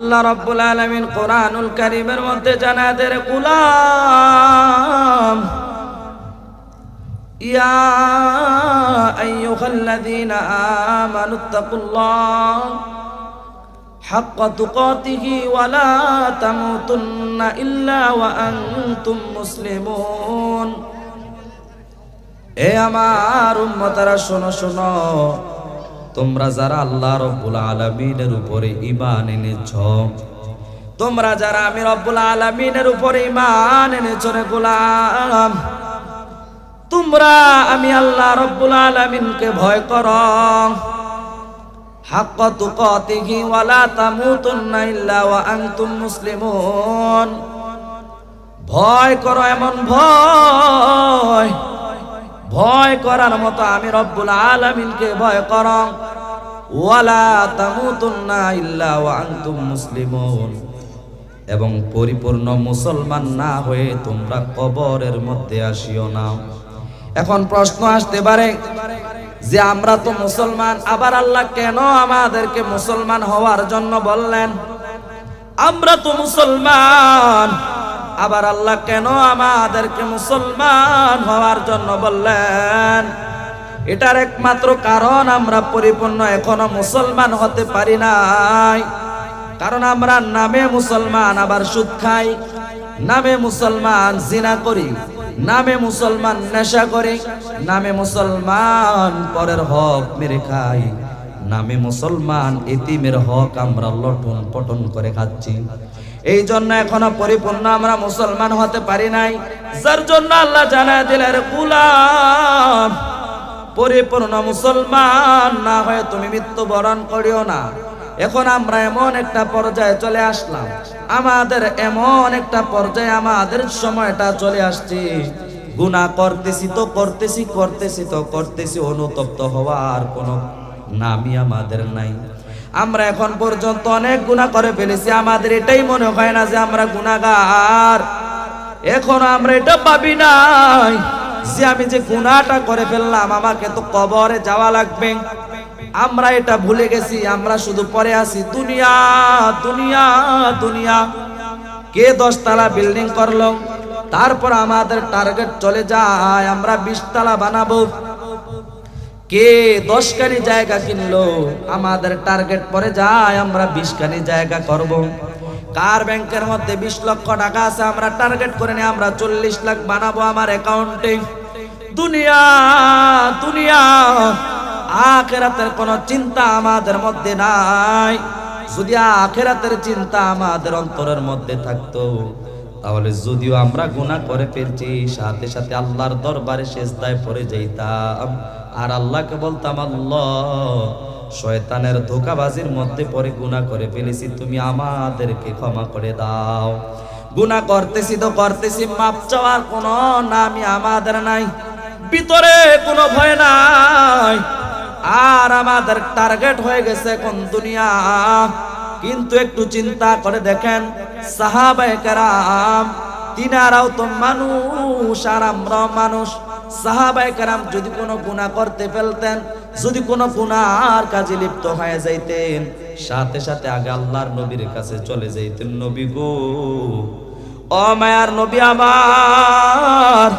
আল্লাহ রাব্বুল আলামিন কোরআনুল কারীমের মধ্যে জানাদের গুলাম, ইয়া আইয়ুহাল্লাযীনা আমানুত্তাকুল্লাহ ওয়া লা তামুতুন্না ইল্লা ওয়া আনতুম মুসলিমুন। এ আমার উম্মতারা শোনো শোনো। তোমরা যারা আল্লাহ রব্বুল আলমিনের উপরে ইমান এনেছ, তোমরা যারা আমি রব্বুল আলমিনের উপরে ইমান এনেছ রে গোলাম, তোমরা আমি আল্লাহ রব্বুল আলমিনকে ভয় কর। ভয় করো এমন ভয় ভয় করার মতো আমি রব্বুল আলমিনকে ভয় কর। ওয়ালা এবং পরিপূর্ণ মুসলমান না হয়ে তোমরা কবরের মধ্যে আসিও না। এখন প্রশ্ন আসতে পারে যে আমরা তো মুসলমান, আবার আল্লাহ কেন আমাদেরকে মুসলমান হওয়ার জন্য বললেন, আমরা তো মুসলমান, আবার আল্লাহ কেন আমাদেরকে মুসলমান হওয়ার জন্য বললেন? এটার একমাত্র কারণ আমরা পরিপূর্ণ এখনও মুসলমান হতে পারি নাই। কারণ আমরা নামে মুসলমান, আবার সুদ খাই, নামে মুসলমান জিনা করি, নামে মুসলমান নেশা করি, নামে মুসলমান পরের হক মেরে খাই, নামে মুসলমান এতিমের হক আমরা লটন পটন করে খাচ্ছি। এই জন্য এখনও পরিপূর্ণ আমরা মুসলমান হতে পারি নাই। যার জন্য আল্লাহ জানা দিলের গুলাম পরিপূর্ণ মুসলমান না হয়ে তুমি মৃত্যুবরণ করিও না। এখন আমরা এমন একটা পর্যায়ে চলে আসলাম। আমাদের এমন একটা পর্যায়ে আমাদের সময়টা চলে আসছে। গুণা করতেছি তো করতেছি করতেছি তো করতেছি, অনুতপ্ত হওয়ার কোনো নামই আমাদের নাই। আমরা এখন পর্যন্ত অনেক গুণা করে ফেলেছি। আমাদের এটাই মনে হয় না যে আমরা গুণাগার এখন আমরা এটা পাবি নাই। যে আমি যে গুণাটা করে ফেললাম, আমাকে তো কবরে যাওয়া লাগবে। আমরা এটা ভুলে গেছি, আমরা শুধু পরে আছি, দুনিয়া দুনিয়া দুনিয়া। কে দশতলা বিল্ডিং করল? তারপর আমাদের টার্গেট চলে যায়, আমরা বিশতলা বানাবো। কে দশখানি জায়গা কিনলো? আমাদের টার্গেট পরে যায়, আমরা বিশখানি জায়গা করব। কার ব্যাংকের মধ্যে বিশ লক্ষ টাকা আছে আমরা টার্গেট করে নিয়ে আমরা চল্লিশ লাখ বানাবো আমার অ্যাকাউন্টে। দুনিয়া দুনিয়া, আখেরাতের কোন চিন্তা আমাদের মধ্যে নাই। যদি আখেরাতের চিন্তা আমাদের অন্তরের মধ্যে থাকতো তাহলে যদিও আমরা গুনাহ করে ফেলছি, সাথে সাথে আল্লাহর দরবারে শেষদায় পড়ে যাইতাম। আর আল্লাহকে বলতাম, আল্লাহ, শয়তানের ধোকাবাজির মধ্যে পরে গুনাহ করে ফেলেছি, তুমি আমাদেরকে ক্ষমা করে দাও। গুনাহ করতেছি তো করতেছি, মাপ চাওয়ার কোনো নামই আমাদের নাই, ভিতরে কোনো ভয় নাই। আর আমাদের টার্গেট হয়ে গেছে কোন দুনিয়া। কিন্তু একটু চিন্তা করে দেখেন সাহাবায়ে কেরাম, তিনারাও তো মানুষ আর আমরা মানুষ। সাহাবায়ে কেরাম যদি কোনো গুনাহ করতে ফেলতেন, যদি কোনো গুনার কাজে লিপ্ত হয়ে যাইতেন, সাথে সাথে আগে আল্লাহর নবীর কাছে চলে যাইতেন, নবী গো, ও মায়ার নবী আমার,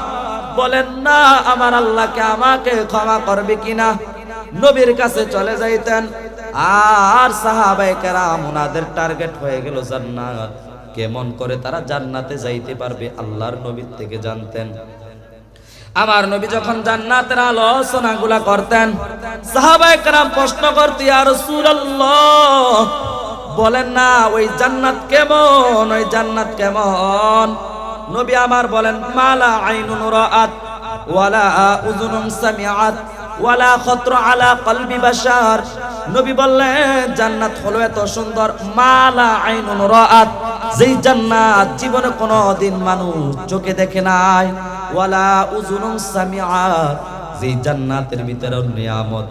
বলেন না আমার আল্লাহকে আমাকে ক্ষমা করবে কিনা? নবীর কাছে চলে যাইতেন আর সাহাবাই কেরাম ওনাদের টার্গেট হয়ে গেল জান্নাত। কেমন করে তারা জান্নাতে যাইতে পারবে, আল্লাহর নবীর থেকে জানতেন। আমার নবী যখন জান্নাতের আলোচনা গুলা করতেন সাহাবাই কেরাম প্রশ্ন করতে আর রাসূলুল্লাহ, বলেন না, ওই জান্নাত কেমন? ওই জান্নাত কেমন? নবী আমার বলেন, মালা আইনুন রাআত, ওয়ালা উযুনুন সামিআত, ওয়ালা খতর আলা কলবি বাশার। নবী বললেন, জান্নাত হলো এত সুন্দর, মালা আইনুন রাআত। যেই জান্নাত জীবনে কোনো দিন মানুষ চোখে দেখে নাই। ওয়ালা উযুনুন সামিআত যেই জান্নাতের ভিতরে নিয়ামত,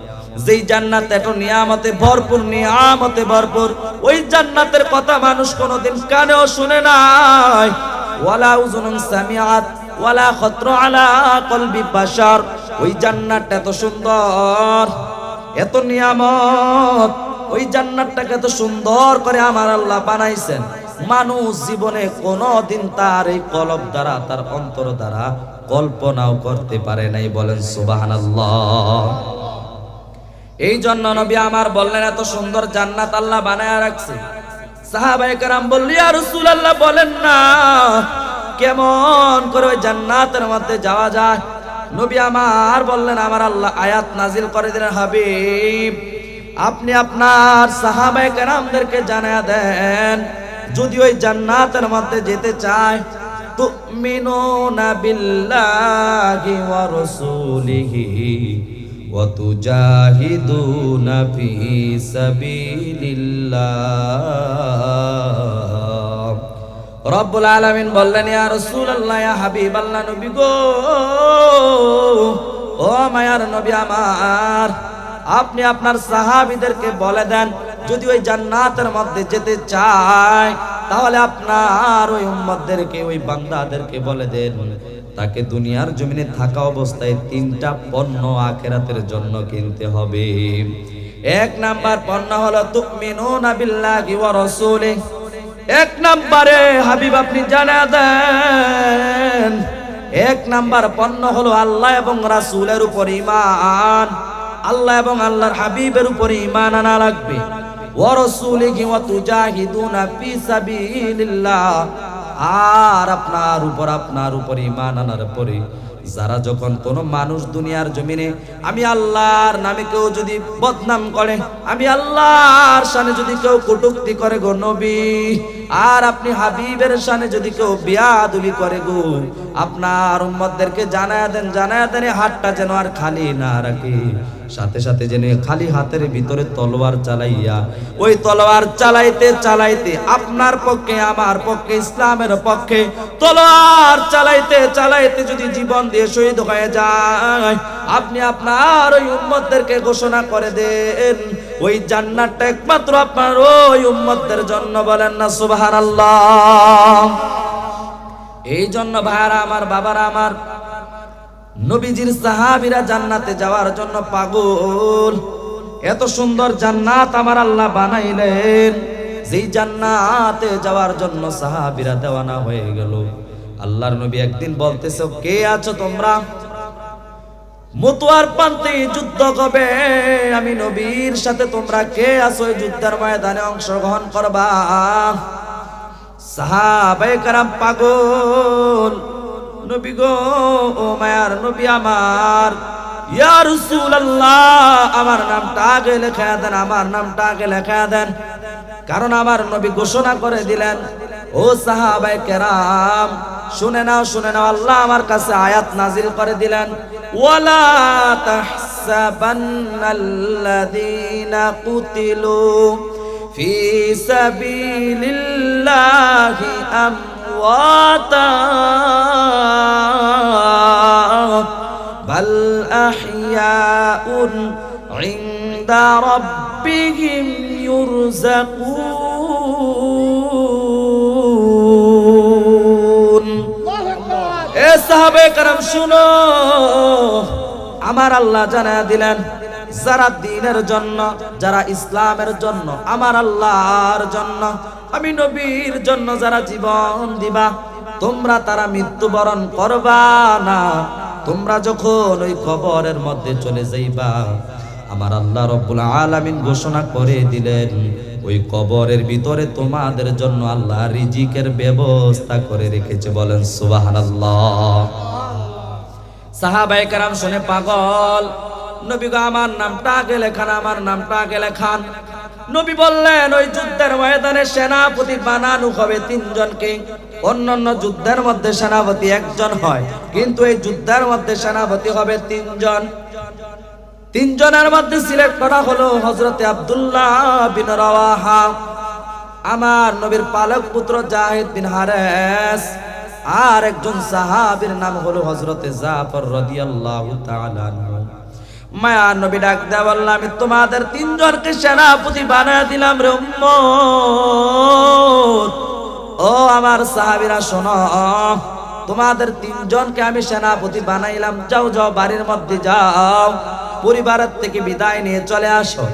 যেই জান্নাত এত নিয়ামতে ভরপুর নিয়ামতে ভরপুর, ওই জান্নাতের কথা মানুষ কোনোদিন কানেও শুনে নাই। ওয়ালা উযুনুন সামিআত ওয়ালা খতর আলা কলবি বাশার। ওই জান্নাতটা এত সুন্দর। এত নিয়ামত, ওই জান্নাতটাকে এত সুন্দর করে আমার আল্লাহ বানাইছেন। মানুষ জীবনে কোনোদিন তার এই কলব দ্বারা, তার অন্তর দ্বারা কল্পনাও করতে পারে নাই, বলেন সুবহানাল্লাহ। এই জন্য নবী আমার বললেন, এত সুন্দর জান্নাত আল্লাহ বানায় রাখছে। সাহাবাই কারাম বললি আর রাসূলুল্লাহ, বলেন না, কেমন করে ওই জান্নাতের মধ্যে যাওয়া যায়? নবী আমার বললেন, আমার আল্লাহ আয়াত নাজিল করে দিলেন, হাবিব। আপনি আপনার সাহাবায়ে কেরামদেরকে জানায়া দেন, যদি ওই জান্নাতের মধ্যে যেতে চায়, তুমিনুনা বিল্লাহি ওয়া রাসূলিহি ওয়া তুজাহিদুনা ফি সাবিলিল্লাহ। রব্বুল আলামিন বললেন, ইয়া রাসূলুল্লাহ, ইয়া হাবিবাল্লাহ, নবী গো, ও মায়ার নবী আমার, আপনি আপনার সাহাবীদেরকে বলে দেন, যদি ওই জান্নাতের মধ্যে যেতে চায়, তাহলে আপনার ওই উম্মতদেরকে, ওই বান্দাদেরকে বলে দেন। তাকে দুনিয়ার জমিনে থাকা অবস্থায় তিনটা পণ্য আখেরাতের জন্য কিনতে হবে। এক নাম্বার পণ্য হলো, তুমিনুনা বিল্লাহি ওয়া রাসূলিহি। এক নাম্বারে হাবিব আপনি জানা দেন। এক নাম্বার পণ্য হলো আল্লাহ এবং রাসূলের উপর ঈমান। আল্লাহ এবং আল্লাহর হাবিবের উপর ইমান আনা লাগবে। আর আপনার উপর আপনার উপর ইমান আনার পরে যারা যখন কোনো মানুষ দুনিয়ার জমিনে আমি আল্লাহর নামে কেউ যদি বদনাম করে, আমি আল্লাহর সানে যদি কেউ কটুক্তি করে গো নবী আর আপনি হাবিবের সানে যদি কেউ বিয়াদুলি করে গো, আপনার উম্মতদেরকে জানায় দেন জানায় দেন হাতটা যেন আর খালি না রাখে। সাথে সাথে যেন খালি হাতের ভিতরে তলোয়ার চালাইয়া, ওই তলোয়ার চালাইতে চালাইতে আপনার পক্ষে, আমার পক্ষে, ইসলামের পক্ষে, তলোয়ার চালাইতে চালাইতে যদি জীবন দিয়ে শহীদ হয়ে যায়, আপনি আপনার ওই উম্মতদেরকে ঘোষণা করে দেন ওই জান্নাতটা একমাত্র আপনার ওই উম্মতদের জন্য বলেন না, সুবহানাল্লাহ। এই জন্য ভাইয়ারা আমার, বাবারা আমার, নবীজির সাহাবীরা জান্নাতে যাওয়ার জন্য পাগল। এত সুন্দর জান্নাত আমার আল্লাহ বানাইলেন। যেই জান্নাতে যাওয়ার জন্য সাহাবীরা দেওয়ানা হয়ে গেল। আল্লাহর নবী একদিন বলতেছে, কে আছো তোমরা? মতুয়ার পান্তে যুদ্ধ কবে আমি নবীর সাথে তোমরা কে আছো যুদ্ধের ময়দানে অংশগ্রহণ করবা? সাহাবাই কারাম পাগল। নবী গো, ও মায়ার নবী আমার। আমার নামটা আগে লেখা দেন, আমার নামটা আগে লেখা দেন। কারণ আমার নবী ঘোষণা করে দিলেন, ও সাহাবাই কেরাম, শুনে নাও শুনে নাও, আল্লাহ আমার কাছে আয়াত নাজিল করে দিলেন, ওয়ালা তাহসাবান্নাল্লাযীনা কুতিলু ফি সাবিলিল্লাহি আমওয়াতা عند ربهم يرزقون এ সাহাবে কারাম শুনো আমার আল্লাহ জানা দিলেন যারা দিনের জন্য যারা ইসলামের জন্য আমার আল্লাহর জন্য আমি নবীর জন্য যারা জীবন দিবা তোমরা তারা মৃত্যুবরণ করবা না তোমরা যখন ওই কবরের মধ্যে চলে যাইবা, আমার আল্লাহ রব্বুল আলামিন ঘোষণা করে দিলেন, ওই কবরের ভিতরে তোমাদের জন্য আল্লাহ রিজিকের ব্যবস্থা করে রেখেছে। বলেন, সুবহানাল্লাহ। সাহাবাই কারাম শুনে পাগল, নবী গো, আমার নামটা আগে লেখান আমার নামটা আগে লেখান নবী বললেন, ওই যুদ্ধের ময়দানে সেনাপতি বানানো হবে তিনজনকে। অন্যান্য যুদ্ধের মধ্যে সেনাপতি একজন হয়, কিন্তু এই যুদ্ধের মধ্যে সেনাপতি হবে তিনজন। তিনজনের মধ্যে সিলেক্ট করা হলো হজরতে আব্দুল্লাহ বিন রাওয়াহা, আমার নবীর পালক পুত্র জাহিদ বিন হারেস, আর একজন সাহাবীর নাম হলো হজরতে জাফর রাদিয়াল্লাহু তাআলা মায়া নবী ডাক দেয়া বললাম আমি তোমাদের তিনজনকে সেনাপতি বানায় দিলাম রে ও আমার সাহাবিরা, শোনো। তোমাদের তিনজনকে আমি সেনাপতি বানাইলাম। যাও যাও, বাড়ির মধ্যে যাও। পরিবারের থেকে বিদায় নিয়ে চলে আসো।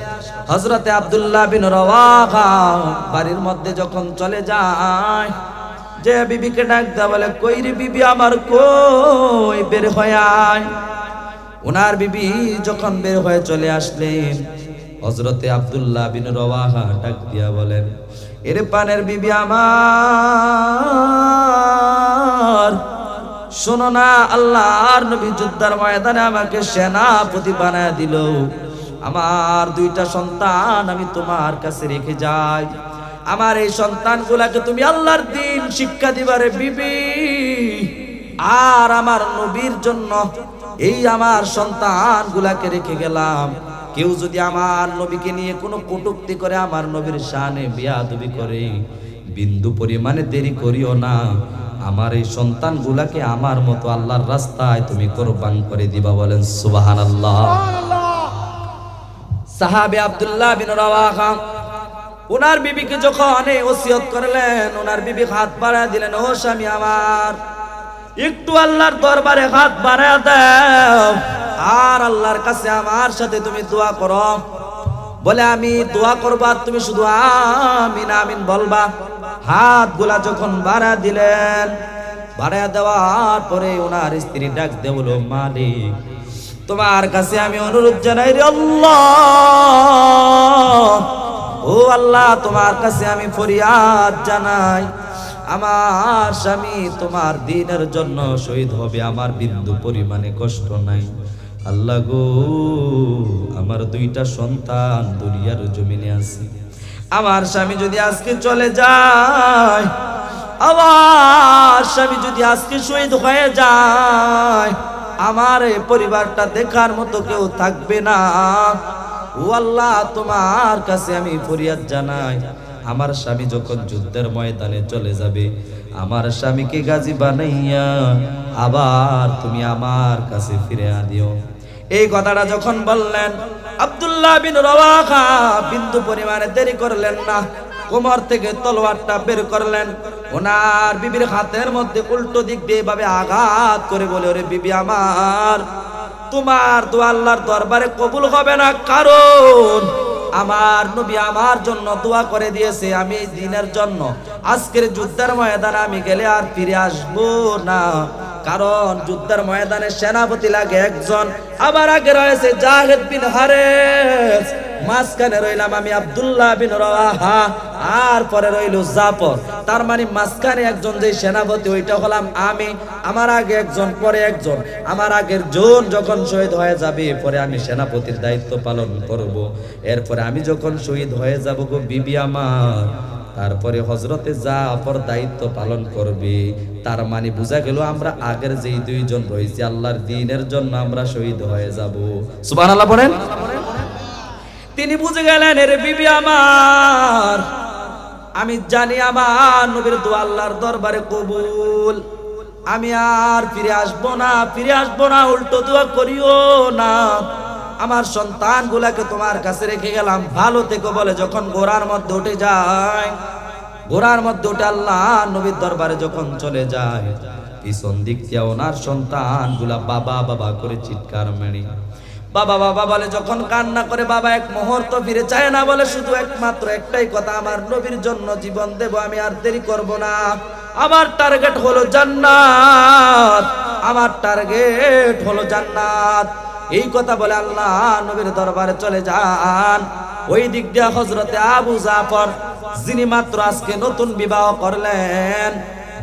হজরতে আব্দুল্লাহ বিন বাড়ির মধ্যে যখন চলে যায়, যে বিবিকে ডাক দেয়া বলে, কই রে বিবি, আমার কই? বের হয়ে ওনার বিবি যখন বের হয়ে চলে আসলেন হজরতে আব্দুল্লাহ বিন রওয়াহা ডাক দিয়া বলেন, এর পানের বিবি আমার। শোনো না, আল্লাহর নবী যুদ্ধার ময়দানে আমাকে সেনাপতি বানায় দিল। আমার দুইটা সন্তান আমি তোমার কাছে রেখে যাই। আমার এই সন্তানগুলাকে তুমি আল্লাহর দিন শিক্ষা দিবারে বিবি। আর আমার নবীর জন্য এই আমার সন্তান গুলাকে রেখে গেলাম। কেউ যদি আমার নবীকে নিয়ে কোনো কটুক্তি করে, আমার নবীর শানে বিয়াদবি করে, বিন্দু পরিমাণে দেরি করিও না। আমার এই সন্তান গুলাকে আমার মতো আল্লাহর রাস্তায় তুমি কোরবান করে দিবা বলেন সুবাহান আল্লাহ সাহাবে আব্দুল্লাহ বিন রাওয়াহা ওনার বিবিকে যখন ওসিয়ত করলেন ওনার বিবি হাত বাড়া দিলেন, ও স্বামী আমার একটু আল্লাহর দরবারে হাত বাড়া দাও। আর আল্লাহর কাছে আমার সাথে তুমি দোয়া করো। বলে, আমি দোয়া করবা তুমি শুধু আমিন আমিন বলবা। হাতগুলা যখন বাড়া দিলেন বাড়া দেওয়ার পরে ওনার স্ত্রী ডাক দেবল মালিক, তোমার কাছে আমি অনুরোধ জানাই রে আল্লাহ। ও আল্লাহ, তোমার কাছে আমি ফরিয়াদ জানাই। আমার স্বামী তোমার দিনের জন্য শহীদ হবে, আমার বিন্দু পরিমাণে কষ্ট নাই। আল্লাহ গো, আমার দুইটা সন্তান দুনিয়ার জমিনে আছে। আমার স্বামী যদি আজকে চলে যায়, আমার স্বামী যদি আজকে শহীদ হয়ে যায়, আমার এই পরিবারটা দেখার মতো কেউ থাকবে না। ও আল্লাহ, তোমার কাছে আমি ফরিয়াদ জানাই। আমার স্বামী যখন যুদ্ধের ময়দানে চলে যাবে, আমার স্বামীকে গাজী বানাইয়া আবার তুমি আমার কাছে ফিরে আনিও। এই কথাটা যখন বললেন, আব্দুল্লাহ বিন রওয়াহা বিন্দু পরিমাণে দেরি করলেন না, কোমর থেকে তলোয়ারটা বের করলেন। ওনার বিবির হাতের মধ্যে উল্টো দিক দিয়ে এভাবে আঘাত করে বলে, ওরে বিবি আমার, তোমার তো আল্লাহর দরবারে কবুল হবে না, কারণ আমার নবী আমার জন্য দোয়া করে দিয়েছে আমি দিনের জন্য। আজকের যুদ্ধের ময়দানে আমি গেলে আর ফিরে আসব না। কারণ যুদ্ধের ময়দানে সেনাপতি লাগে একজন। আমার আগে রয়েছে জাহেদ বিন হারেস। মাঝখানে রইলাম আমি আব্দুল্লাহ বিন রওয়াহা, আর পরে রইল জাফর। তার মানে মাঝখানে একজন যে সেনাপতি, ওইটা হলাম আমি, আমার আগে একজন, পরে একজন। আমার আগের জন যখন শহীদ হয়ে যাবে পরে আমি সেনাপতির দায়িত্ব পালন করব। এরপরে আমি যখন শহীদ হয়ে যাব গো বিবি আমার, তারপরে হজরতে জাফর দায়িত্ব পালন করবে। তার মানে বোঝা গেল আমরা আগের যেই দুইজন রয়েছি, আল্লাহর দিনের জন্য আমরা শহীদ হয়ে যাব। সুবহানাল্লাহ পড়েন তিনি বুঝে গেলেন, এর বিবি আমার, আমি জানি আমার নবীর দোয়া আল্লাহর দরবারে কবুল। আমি আর ফিরে আসব না, ফিরে আসব না, উল্টো দোয়া করিও না। আমার সন্তান গুলাকে তোমার কাছে রেখে গেলাম, ভালো থেকে বলে যখন ঘোড়ার মধ্যে উঠে যায়, ঘোড়ার মধ্যে উঠে আল্লাহ নবীর দরবারে যখন চলে যায়, পিছন দিক দিয়ে ওনার সন্তানগুলা বাবা বাবা করে চিৎকার মেরে বাবা বাবা বলে, যখন কান্না করে বাবা এক মুহূর্ত ফিরে চায় না বলে, শুধু একমাত্র একটাই কথা, আমার নবীর জন্য জীবন দেব, আমি আর দেরি করব না। আমার টার্গেট হলো জান্নাত, আমার টার্গেট হলো জান্নাত। এই কথা বলে আল্লাহ নবীর দরবারে চলে যান। ওই দিক দিয়ে হজরতে আবু জাফর, যিনি মাত্র আজকে নতুন বিবাহ করলেন,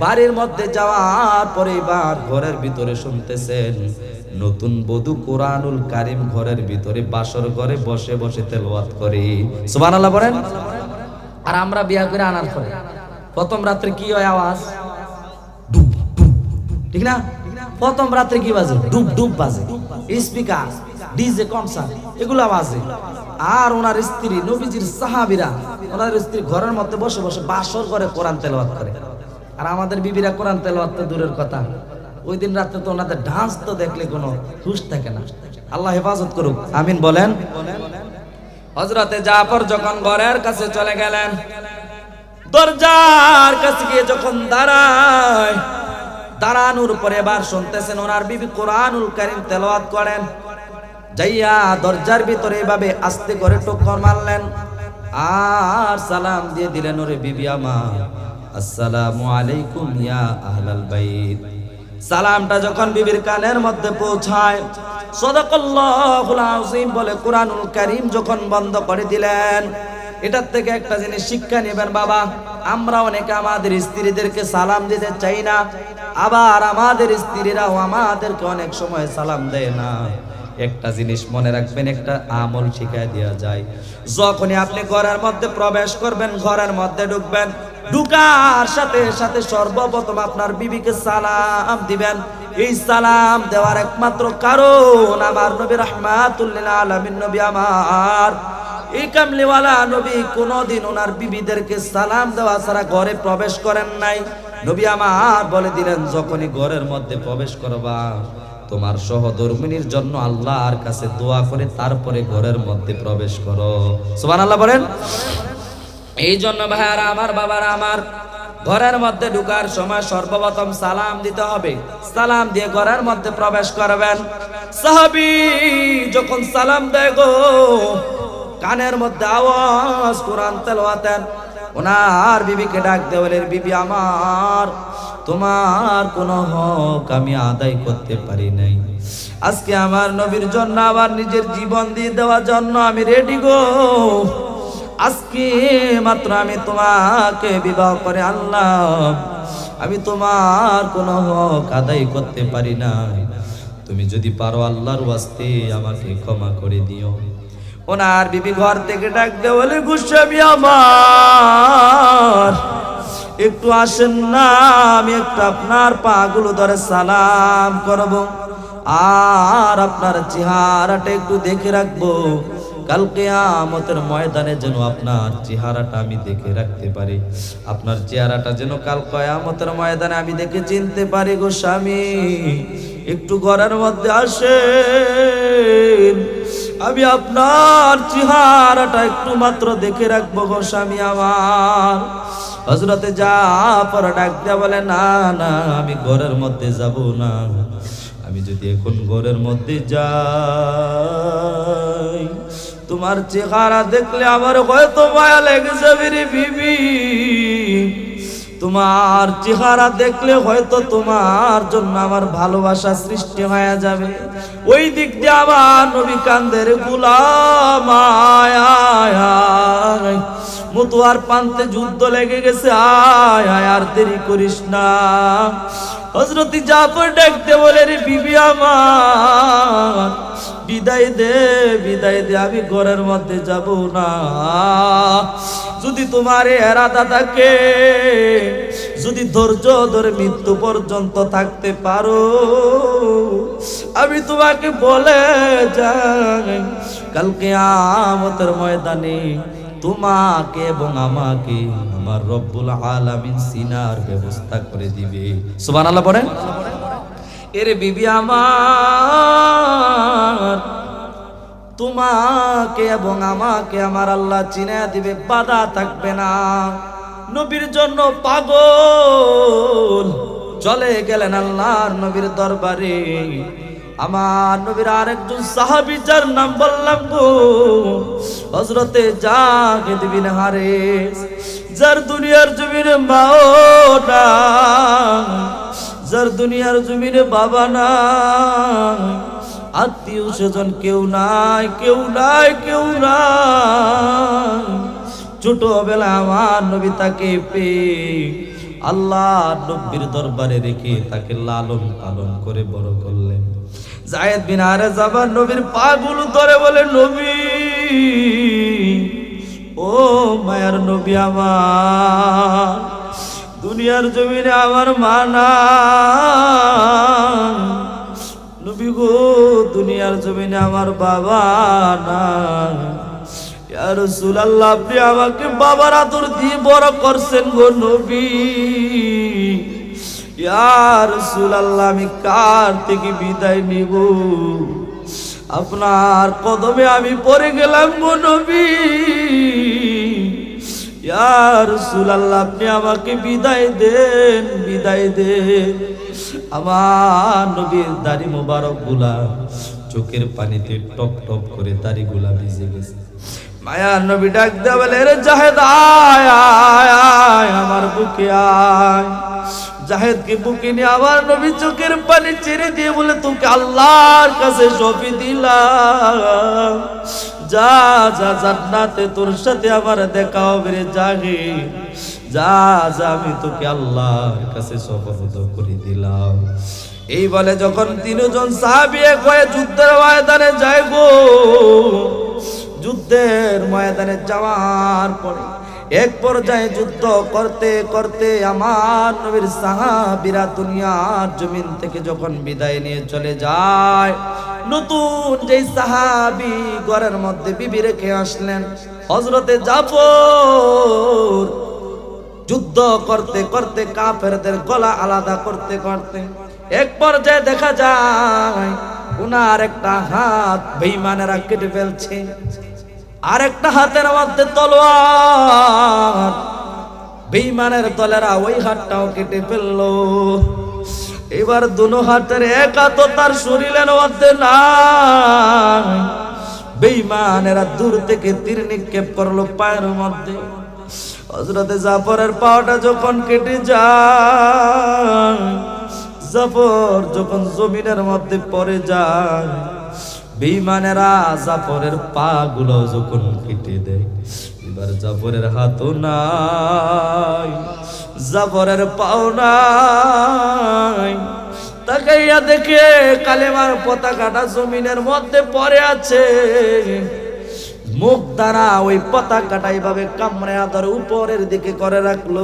বাড়ির মধ্যে যাওয়ার পরে এবার ঘরের ভিতরে শুনতেছেন। নতুন বধূ কোরআনুল কারিম ঘরের ভিতরে বাসর ঘরে বসে বসে তেলাওয়াত করে। সুবহানাল্লাহ বলেন? আর আমরা বিয়া করে আনার পরে প্রথম রাত্রে কি হয় আওয়াজ? ঠিক না? প্রথম রাত্রে কি বাজে? ডুব ডুব বাজে। স্পিকার, ডিজে, কনসার্ট, এগুলো বাজে। আর ওনার স্ত্রী, নবীজির সাহাবিরা, ওনার স্ত্রী ঘরের মধ্যে বসে বসে বাসর করে কোরআন তেলাওয়াত করে। আর আমাদের বিবিরা কোরআন তেলাওয়াত তো দূরের কথা। ওই দিন রাত্রে তো ওনাদের ডান্স তো দেখলে কোনো হুশ থাকে না। আল্লাহ হেফাজত করুক, আমিন বলেন। হজরতে জাফর যখন ঘরের কাছে চলে গেলেন, দরজার কাছে গিয়ে যখন দাঁড়ায়, দাঁড়ানোর পরে এবার শুনতেছেন ওনার বিবি কোরআনুল কারিম তেলাওয়াত করেন। যাইয়া দরজার ভিতরে এভাবে আস্তে করে টোকর মারলেন। আর সালাম দিয়ে দিলেন, ওরে বিবি আমার, আসসালামু আলাইকুম ইয়া আহলাল বাইত। সালামটা যখন বিবির কানের মধ্যে পৌঁছায়, সদাকাল্লাহুল আযীম বলে কোরআনুল কারীম যখন বন্ধ করে দিলেন, এটার থেকে একটা জিনিস শিক্ষা নেবেন বাবা, আমরা অনেকে আমাদের স্ত্রীদেরকে সালাম দিতে চাই না, আবার আমাদের স্ত্রীরাও আমাদেরকে অনেক সময় সালাম দেয় না। একটা জিনিস মনে রাখবেন, একটা আমল শিখাই দেওয়া যায়। যখনই আপনি ঘরের মধ্যে প্রবেশ করবেন, ঘরের মধ্যে ঢুকবেন ঢুকার সাথে সাথে সর্বপ্রথম আপনার বিবিকে সালাম দিবেন। এই সালাম দেওয়ার একমাত্র কারণ আমার নবী রহমাতুল্লিল আলামিন, নবী আমার। এই কামলিওয়ালা নবী কোনদিন ওনার বিবিদেরকে সালাম দেওয়া ছাড়া ঘরে প্রবেশ করেন নাই। নবী আমার বলে দিলেন, যখনই ঘরের মধ্যে প্রবেশ করবা, তোমার সহধর্মিনীর জন্য আল্লাহর কাছে দোয়া করে তারপরে ঘরের মধ্যে প্রবেশ করো। সুবহান আল্লাহ বলেন। এই জন্য ভাইয়ারা, আমার বাবারা, আমার ঘরের মধ্যে ঢুকার সময় সর্বপ্রথম সালাম দিতে হবে। সালাম দিয়ে ঘরের মধ্যে প্রবেশ করবেন। সাহাবি যখন সালাম দেয় গো, কানের মধ্যে আওয়াজ কোরআন তেলাওয়াতেন ওনার বিবিকে ডাক দেওয়ালের বিবি আমার, তোমার কোনো হক আমি আদায় করতে পারি নাই। আজকে আমার নবীর জন্য, আমার নিজের জীবন দিয়ে দেওয়ার জন্য আমি রেডি গো। আজকে মাত্র আমি তোমাকে বিবাহ করে আনলাম। আমি তোমার কোনো হক আদায় করতে পারি না তুমি যদি পারো আল্লাহর ওয়াস্তে আমাকে ক্ষমা করে দিও। ওনার বিবি ঘর থেকে ডাক দে বলে গুস্বামী আমার। একটু আসেন না, আমি একটু আপনার পাগুলো ধরে সালাম করব। আর আপনার চেহারাটা একটু দেখে রাখব। কালকে আমতের ময়দানে যেন আপনার চেহারাটা আমি দেখে রাখতে পারি। আপনার চেহারাটা যেন কাল কয়ামতের ময়দানে আমি দেখে চিনতে পারি গো স্বামী। একটু ঘরের মধ্যে আসেন। আমি আপনার চেহারাটা একটু মাত্র দেখে রাখব গো স্বামী আমার। হজরতে যা পর ডাক দেয়া বলে, না না, আমি ঘরের মধ্যে যাব না। আমি যদি এখন ঘরের মধ্যে যাই তোমার চেহারা দেখলে আমার হয়তো মায়া লেগে যাবে রে বিবি। তোমার চেহারা দেখলে হয়তো তোমার জন্য আমার ভালোবাসা সৃষ্টি হয়ে যাবে। ওই দিক দিয়ে আমার নবী কান্দের আয়। মতুয়ার পান্তে যুদ্ধ লেগে গেছে, আয় আয়, আর দেরি করিস না। হজরতি জাফর ডাকতে বলে, রে বিবি আমার, বিদায় দে বিদায় দে, আমি ঘরের মধ্যে যাব না। যদি তোমার এরাদা থাকে, যদি ধৈর্য ধরে মৃত্যু পর্যন্ত থাকতে পারো, আমি তোমাকে বলে যাই কালকে আমতের ময়দানে তোমাকে এবং আমাকে আমার রব্বুল আলামিন সিনার ব্যবস্থা করে দিবে। সুবহানাল্লাহ পড়েন। এর বিবি আমার। তোমাকে এবং আমাকে আমার আল্লাহ চিনে দিবে, বাধা থাকবে না। নবীর জন্য পাগল। চলে গেলেন আল্লাহর নবীর দরবারে। আমার নবীর আরেকজন সাহাবি, যার নাম বললাম গো হজরতে জাহিদ বিন হারেস, যার দুনিয়ার জমিনে মাও না যার দুনিয়ার জমিনে বাবা না আত্মীয় স্বজন কেউ নাই কেউ নাই কেউ নাই। ছোটবেলা আমার নবী তাকে পেয়ে আল্লাহ নব্বীর দরবারে রেখে তাকে লালন পালন করে বড় করলেন। জায়েদ বিন আরে যাবার নবীর পাগুলো ধরে বলে, নবী, ও মায়ার নবী আমার, দুনিয়ার জমিনে আমার মানা নবী গো, দুনিয়ার জমিনে আমার বাবা না আপনি আমাকে বাবার আদর দিয়ে বড় করছেন গো নবী। আমি কার থেকে বিদায় নিব? আপনার কদমে আমি পড়ে গেলাম গো নবী। ইয়া রাসূলুল্লাহ, আপনি আমাকে বিদায় দেন বিদায় দেন। আমার নবীর দাড়ি মোবারকগুলা চোখের পানিতে টপ টপ করে দাড়ি গুলা ভিজে গেছে। মায়ার নবী ডাক দেয়া বলে জাহেদ আয় আয়, আমার বুকে আয়। জাহেদকে বুকে নিয়ে আবার নবী চোখের পানি ছেড়ে দিয়ে বলে, তোকে আল্লাহর কাছে সফি দিলাম। যা যা, জান্নাতে তোর সাথে আমার দেখা হবে রে জাগে যা যা, আমি তোকে আল্লাহর কাছে সফরত করে দিলাম। এই বলে যখন তিনজন সাহাবি এক হয়ে যুদ্ধের ময়দানে যায় যুদ্ধের ময়দানে যাওয়ার পরে এক পর্যায়ে যুদ্ধ করতে করতে আমার নবীর সাহাবিরা দুনিয়ার জমিন থেকে যখন বিদায় নিয়ে চলে যায়, নতুন যেই সাহাবি ঘরের মধ্যে বিবি রেখে আসলেন হজরতে জাফর যুদ্ধ করতে করতে কাফেরদের গলা আলাদা করতে করতে এক পর্যায়ে দেখা যায়, উনার একটা হাত বেইমানেরা কেটে ফেলছে। আর একটা হাতের মধ্যে তলোয়ার। বেইমানের তলেরা ওই হাতটাও কেটে ফেলল। এবার দুনো হাতের এক হাত তার শরীরের মধ্যে নাই। বেইমানেরা দূর থেকে তীর নিক্ষেপ করল পায়ের মধ্যে। হজরতে জাফরের পাওয়াটা যখন কেটে যায়, জাফর যখন জমিনের মধ্যে পড়ে যায় বেইমানেরা জাফরের পা গুলো যখন কেটে দেয়, এবার জাফরের হাতও নাই, জাফরের পাও নাই। তাকাইয়া দেখে কালেমার পতাকাটা জমিনের মধ্যে পড়ে আছে। মুখ দ্বারা ওই পতাকাটা এইভাবে কামড়ে আদার উপরের দিকে করে রাখল।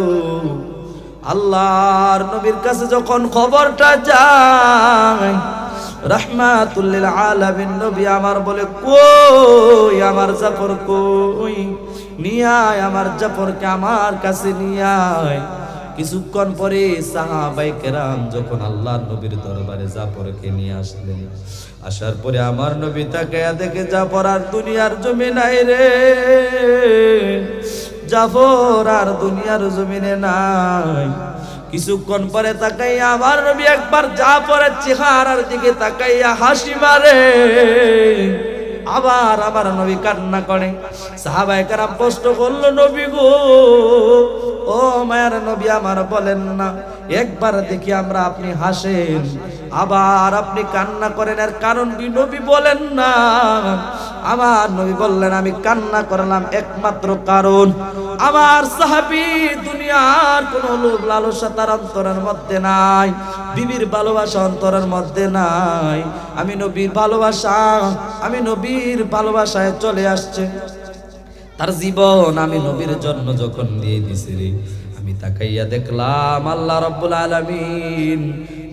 আল্লাহর নবীর কাছে যখন খবরটা যায় রহমাতুল্লিল আলামিন নবী আমার বলে, কই আমার জাফর কই? নিয়ায় আমার জাফরকে, আমার কাছে নিয়ায় কিছুক্ষণ পরে সাহাবাই কেরাম যখন আল্লাহর নবীর দরবারে জাফরকে নিয়ে আসলেন, আসার পরে আমার নবী তাকে দেখে, জাফর আর দুনিয়ার জমি নাই রে। জাফর আর দুনিয়ার জমিনে নাই। কিছুক্ষণ পরে তাকাইয়া আমার নবী একবার যা পরে চেহারার দিকে তাকাইয়া হাসি মারে। আবার আমার নবী কান্না করে। সাহাবাই কারাম প্রশ্ন করল, নবী গো মায়ের নবী আমার বলেন না। একবার দেখি আমরা আপনি হাসেন, আবার আপনি কান্না করেন, এর কারণ নবী বলেন না? আমার নবী বললেন, আমি কান্না করলাম একমাত্র কারণ, আমার সাহাবি দুনিয়ার কোন লোভ লালসা তার অন্তরের মধ্যে নাই, বিবির ভালোবাসা অন্তরের মধ্যে নাই। আমি নবীর ভালোবাসা, আমি নবীর ভালোবাসায় চলে আসছে। তার জীবন আমি নবীর জন্য যখন দিয়ে দিছি রে তাকাইয়া দেখলাম আল্লাহ রব্বুল আলামিন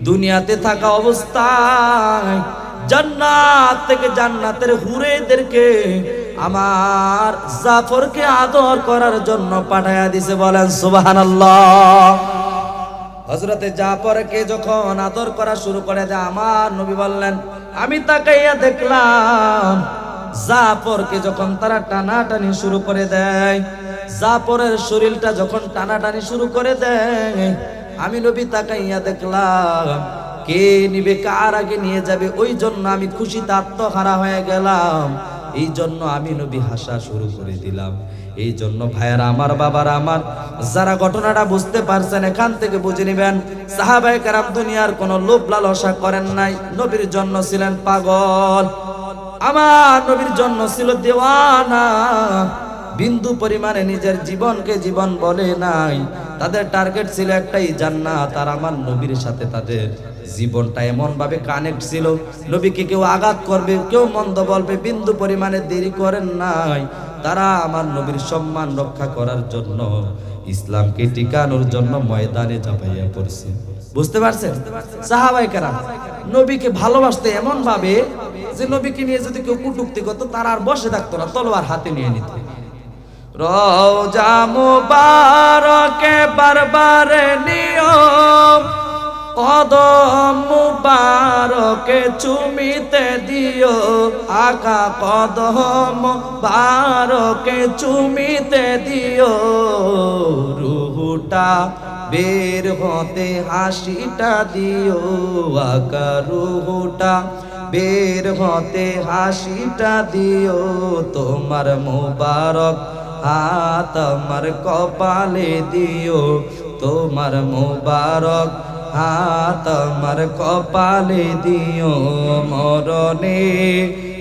দুনিয়াতে থাকা অবস্থায় জান্নাত থেকে জান্নাতের হুরেদেরকে, আমার জাফরকে আদর করার জন্য পাঠায়া দিছে। বলেন, সুবহানাল্লাহ। হজরতে জাফরকে যখন আদর করা শুরু করে দেয়, আমার নবী বললেন, আমি তাকাইয়া দেখলাম জাফরকে যখন তারা টানাটানি শুরু করে দেয় জাফরের শরীরটা যখন টানাটানি শুরু করে দেয়, আমি নবী তাকাইয়া দেখলাম, কে নিবে, কার আগে নিয়ে যাবে, ওই জন্য আমি খুশিতে আত্মহারা হয়ে গেলাম। এই জন্য আমি নবী হাসা শুরু করে দিলাম। এই জন্য ভাইয়ারা, আমার বাবার, আমার, যারা ঘটনাটা বুঝতে পারছেন, এখান থেকে বুঝে নেবেন সাহাবাই কারাম দুনিয়ার কোনো লোভ লালসা করেন নাই, নবীর জন্য ছিলেন পাগল। আমার নবীর জন্য ছিল দেওয়ানা। বিন্দু পরিমাণে নিজের জীবনকে জীবন বলে নাই। তাদের টার্গেট ছিল একটাই, জান্নাত। আর আমার নবীর সাথে তাদের জীবনটা এমন ভাবে কানেক্ট ছিল। নবীকে কেউ আঘাত করবে, কেউ মন্দ বলবে, বিন্দু পরিমাণে দেরি করেন নাই। তারা আমার নবীর সম্মান রক্ষা করার জন্য ইসলামকে টিকানোর জন্য ময়দানে চাপাইয়া পড়ছে। বুঝতে পারছেন? সাহাবাই কারাম, নবীকে ভালোবাসতে এমন ভাবে যে নবীকে নিয়ে যদি কেউ কুটুক্তি করতো তারা আর বসে থাকতো না, তলোয়ার হাতে নিয়ে নিত। রোজা মুবারকে বারবারে নিয়ম, কদম মুবারকে চুমিতে দিও আকা কদম বারকে চুমিতে দিও। রুহুটা বের হতে হাসিটা দিও আকা রুহুটা বের হতে হাসিটা দিও। তোমার মোবারক হাত আমার কপালে দিও, তোমার মোবারক হাত আমার কপালে দিও। মরণে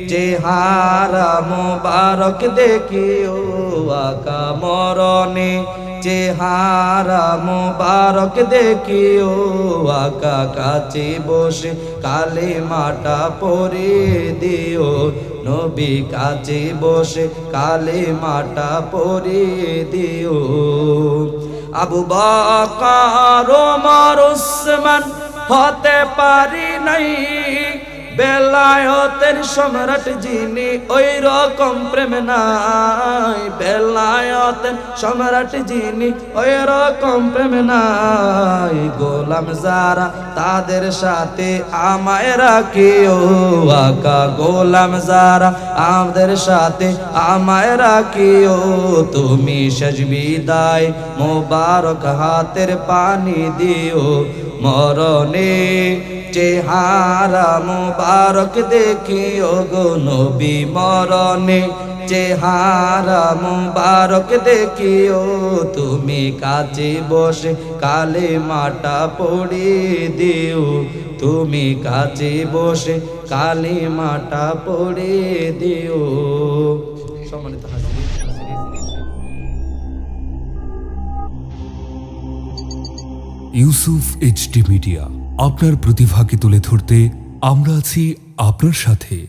যে হারা মোবারক দেখিও, আকা মরণে যে হারা মোবারক দেখিও, আকা কাছে বসে কালে মাটা পরে দিও। নবী কাছে বসে কালে মাটা পরে দিও। আবু বকর, ওমর উসমান হতে পারি নাই। বেলায়তের সম্রাট যিনি, ওই রকম প্রেম নাই। বেলায়তের সম্রাট যিনি, ওই রকম প্রেম নাই। গোলাম যারা তাদের সাথে আমায় রাখিও, আকা গোলাম যারা আমাদের সাথে আমায় রাখিও। তুমি শেষ বিদায় মোবারক হাতের পানি দিও, মরণে চেহারা মুবারক দেখিও গো নবী মরণে, চেহারা মুবারক দেখিও, তুমি কাছে বসে কালে মাটা পড়িয়ে দিও, তুমি কাছে বসে কালে মাটা পড়িয়ে দিও। সম্মানিত ইউসুফ এইচডি মিডিয়া, আপনার প্রতিভাকে তুলে ধরতে আমরা আছি আপনার সাথে।